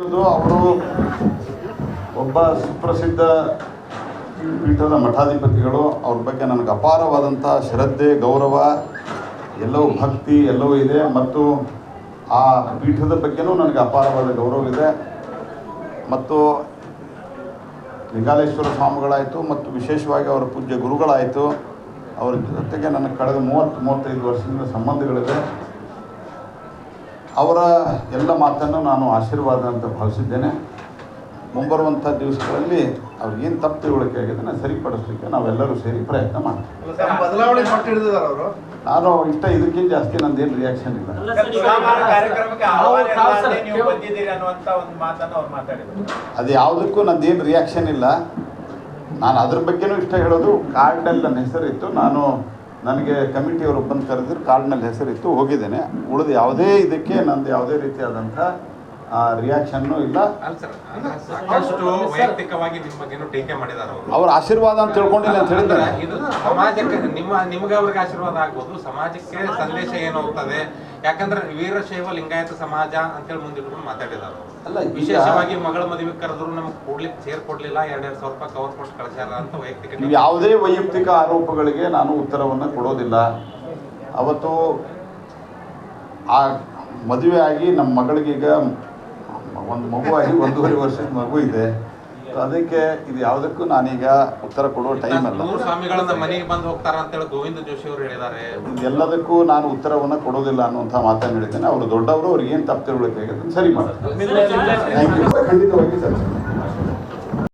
ಅವರು ಒಬ್ಬ ಸುಪ್ರಸಿದ್ಧ ಪೀಠದ ಮಠಾಧಿಪತಿಗಳು. ಅವ್ರ ಬಗ್ಗೆ ನನಗೆ ಅಪಾರವಾದಂಥ ಶ್ರದ್ಧೆ, ಗೌರವ, ಎಲ್ಲವೂ ಭಕ್ತಿ, ಎಲ್ಲವೂ ಇದೆ. ಮತ್ತು ಆ ಪೀಠದ ಬಗ್ಗೆನೂ ನನಗೆ ಅಪಾರವಾದ ಗೌರವ ಇದೆ. ಮತ್ತು ಲಿಂಗಾಲೇಶ್ವರ ಸ್ವಾಮಿಗಳಾಯಿತು ಮತ್ತು ವಿಶೇಷವಾಗಿ ಅವರ ಪೂಜ್ಯ ಗುರುಗಳಾಯಿತು. ಅವ್ರ ಜೊತೆಗೆ ನನಗೆ ಕಳೆದ ಮೂವತ್ತು, ಮೂವತ್ತೈದು ವರ್ಷದಿಂದ ಸಂಬಂಧಗಳಿದೆ. ಅವರ ಎಲ್ಲ ಮಾತನ್ನು ನಾನು ಆಶೀರ್ವಾದ ಅಂತ ಭಾವಿಸಿದ್ದೇನೆ. ಮುಂಬರುವಂಥ ದಿವಸಗಳಲ್ಲಿ ಅವ್ರಿಗೇನು ತಪ್ಪು ತಿಳುವಳಿಕೆ ಆಗಿದೆ ನಾನು ಸರಿಪಡಿಸ್ಲಿಕ್ಕೆ ನಾವೆಲ್ಲರೂ ಸೇರಿ ಪ್ರಯತ್ನ ಮಾಡ್ತೀವಿ. ಬದಲಾವಣೆ ಪಟ್ಟು ಹಿಡಿದಿದ್ದಾರೆ ಅವರು? ನಾನು ಇಷ್ಟ ಇದಕ್ಕಿಂತ ಜಾಸ್ತಿ ನಂದೇನು ರಿಯಾಕ್ಷನ್ ಇಲ್ಲ. ಅಲ್ಲ ಸರ್, ಸರ್, ತುಲಾಭಾರ ಇವಾಗ ಕಾರ್ಯಕ್ರಮಕ್ಕೆ ನಾವು- ಆಹ್ವಾನ ಸರ್, ನೀವು ಬಂದಿದ್ದೀರಿ ಅನ್ನುವಂತ ಒಂದು ಮಾತನ್ನು ಅವ್ರು ಮಾತಾಡಿದ್ರು. ಅದು ಯಾವುದಕ್ಕೂ ನಂದೇನು ರಿಯಾಕ್ಷನ್ ಇಲ್ಲ. ನಾನು ಅದ್ರ ಬಗ್ಗೆನೂ ಇಷ್ಟ ಹೇಳೋದು ಕಾರ್ಡಲ್ಲಿ ನನ್ನ ಹೆಸರಿತ್ತು. ನಾನು ನನಗೆ ಕಮಿಟಿಯವರು ಬಂದು ಕರೆದ್ರೆ ಕಾರ್ಡ್ನಲ್ಲಿ ಹೆಸರಿತ್ತು ಹೋಗಿದ್ದೇನೆ. ಉಳಿದು ಯಾವುದೇ ಇದಕ್ಕೆ ನಂದು ಯಾವುದೇ ರೀತಿಯಾದಂಥ ರಿಯಾಕ್ಷನ್ನು ಇಲ್ಲ ಸಾಕಷ್ಟು ವೈಯಕ್ತಿಕವಾಗಿ ನಿಮ್ಮ ಬಗ್ಗೆನೂ ಟೀಕೆ ಮಾಡಿದ್ದಾರೆ ಅವರು ಅವ್ರ ಆಶೀರ್ವಾದ ಅಂತ ತಿಳ್ಕೊಂಡಿಲ್ಲ ಅಂತ ಹೇಳಿದ್ದಾರೆ ಇದು ಸಮಾಜಕ್ಕೆ ನಿಮ್ಮ ನಿಮ್ಗೆ ಅವ್ರಿಗೆ ಆಶೀರ್ವಾದ ಆಗ್ಬೋದು ಸಮಾಜಕ್ಕೆ ಸಂದೇಶ ಏನು ಹೋಗ್ತದೆ ಯಾಕಂದ್ರೆ ವೀರಶೈವ ಲಿಂಗಾಯತ ಸಮಾಜ ಅಂತೇಳಿ ಮುಂದಿಟ್ಕೊಂಡು ಮಾತಾಡಿದಾರೆ. ಅಲ್ಲ, ವಿಶೇಷವಾಗಿ ಮಗಳ ಮದುವೆ ಕರೆದ್ರು ನಮ್ಗೆ ಕೊಡ್ಲಿಕ್ಕೆ ಸೇರ್ ಕೊಡ್ಲಿಲ್ಲ ಎರಡೆರಡು ಸಾವಿರ ರೂಪಾಯಿ ಕವರ್ ಕೊಟ್ಟು ಕಳಿಸ್ಯಾರ ಅಂತ ವೈಯಕ್ತಿಕ ಯಾವುದೇ ವೈಯಕ್ತಿಕ ಆರೋಪಗಳಿಗೆ ನಾನು ಉತ್ತರವನ್ನು ಕೊಡೋದಿಲ್ಲ ಅವತ್ತು ಆ ಮದುವೆ ಆಗಿ ನಮ್ಮ ಮಗಳಿಗೀಗ ಒಂದು ಮಗುವಾಗಿ ಒಂದೂವರೆ ವರ್ಷದ ಮಗು ಇದೆ. ಸೊ ಅದಕ್ಕೆ ಇದು ಯಾವುದಕ್ಕೂ ನಾನೀಗ ಉತ್ತರ ಕೊಡುವ ಟೈಮ್ ಅಲ್ಲ. ಮನೆಗೆ ಬಂದು ಹೋಗ್ತಾರ ಅಂತೇಳಿ ಗೋವಿಂದ ಜೋಶಿ ಅವರು ಹೇಳಿದ್ದಾರೆ. ಎಲ್ಲದಕ್ಕೂ ನಾನು ಉತ್ತರವನ್ನು ಕೊಡೋದಿಲ್ಲ ಅನ್ನುವಂಥ ಮಾತನ್ನು ಹೇಳಿದ್ದೇನೆ. ಅವರು ದೊಡ್ಡವರು ಅವ್ರಿಗೆ ಏನು ತಪ್ಪು ತಿಳುವಳಿಕೆ ಸರಿ ಮಾಡ್ತಾರೆ ಥ್ಯಾಂಕ್ ಯು ಖಂಡಿತವಾಗಿ ಸರ್.